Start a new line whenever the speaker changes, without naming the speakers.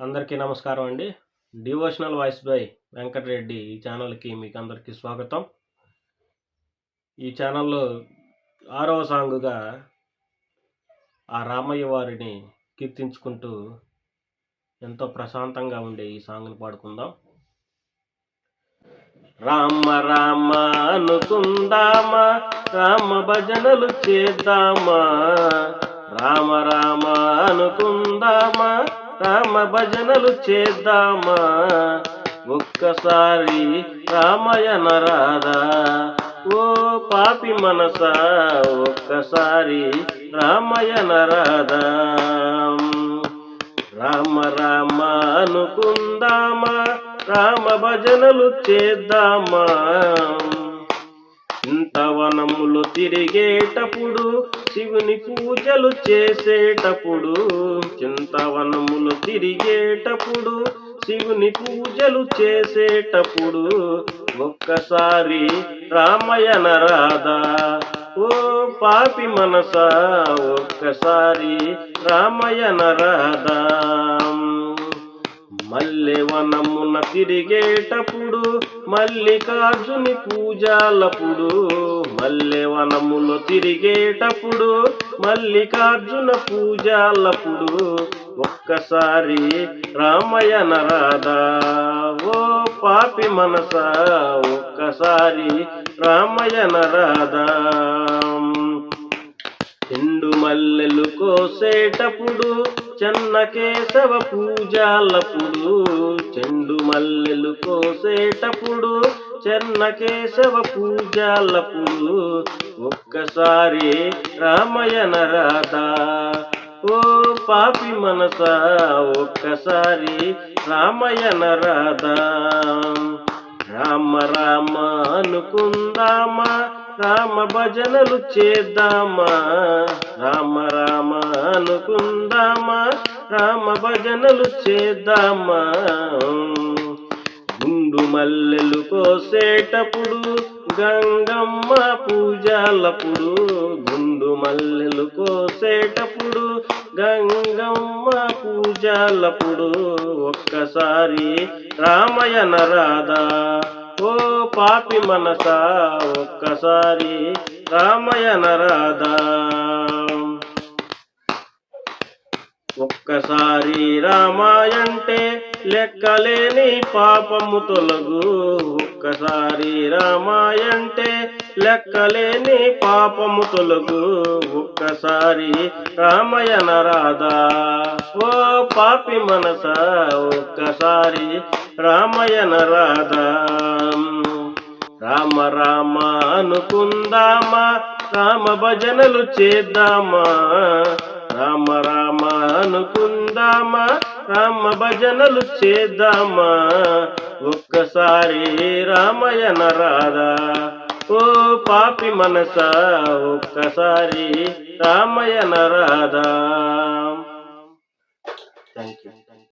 అందరికీ నమస్కారం అండి. డివోషనల్ వాయిస్ బై వెంకటరెడ్డి ఈ ఛానల్కి మీకు అందరికీ స్వాగతం. ఈ ఛానల్లో ఆరవ సాంగుగా ఆ రామయ్య వారిని కీర్తించుకుంటూ ఎంతో ప్రశాంతంగా ఉండే ఈ సాంగ్ని పాడుకుందాం. రామ రామ అనుకుందామా రామ భజనలు చేద్దామా రామ రామ అనుకుందామా రామ భజనలు చేద్దామా? ఒక్కసారి రామయన రాధా ఓ పాపి మనస ఒక్కసారి రామయన రాధా రామ రామ అనుకుందామా? రామ భజనలు చేద్దామా? వనములు తిరిగేటప్పుడు శివుని పూజలు చేసేటప్పుడు చింతవనములు తిరిగేటప్పుడు శివుని పూజలు చేసేటప్పుడు ఒక్కసారి రామయన రాధా. ఓ పాపి మనస ఒక్కసారి రామయన రాధా. మల్లెవనమున తిరిగేటప్పుడు మల్లికార్జుని పూజాలప్పుడు మల్లెవనములో తిరిగేటప్పుడు మల్లికార్జున పూజాలప్పుడు ఒక్కసారి రామయన రాధా ఓ పాపి మనస ఒక్కసారి రామయన రాధా ఎండు మల్లెలు కోసేటప్పుడు చెన్న కేశవ పూజాలప్పుడు చెండు మల్లెలు కోసేటప్పుడు చెన్న కేశవ పూజాలప్పుడు ఒక్కసారి రామయన రాధా. ఓ పాపి మనస ఒక్కసారి రామయన రాధా. రామ రామ అనుకుందామా రామ భజనలు చేద్దామా రామ రామ అనుకుందామా? రామ భజనలు చేద్దామా? గుండు మల్లెలు కోసేటప్పుడు గంగమ్మ పూజలప్పుడు గుండు మల్లెలు కోసేటప్పుడు గంగమ్మ పూజలప్పుడు ఒక్కసారి రామయన రాధా ఓ పాపి మనసా ఒక్కసారి రామయన రాధా. ఒక్కసారి రామాయంటే లెక్కలేని పాపము తొలగు. ఒక్కసారి రామాయంటే లెక్కలేని పాపము తొలగు. ఒక్కసారి రామయన రాధా ఓ పాపి మనస. ఒక్కసారి రామయన రాధా. రామ రామ అనుకుందామా? రామ భజనలు చేద్దామా? రామ రామ అనుకుందామా? రామ భజనలు చేద్దామా? ఒక్కసారి రామయన రాధా ఓ పాపి మనస ఒక్కసారి రామయ్య రాధా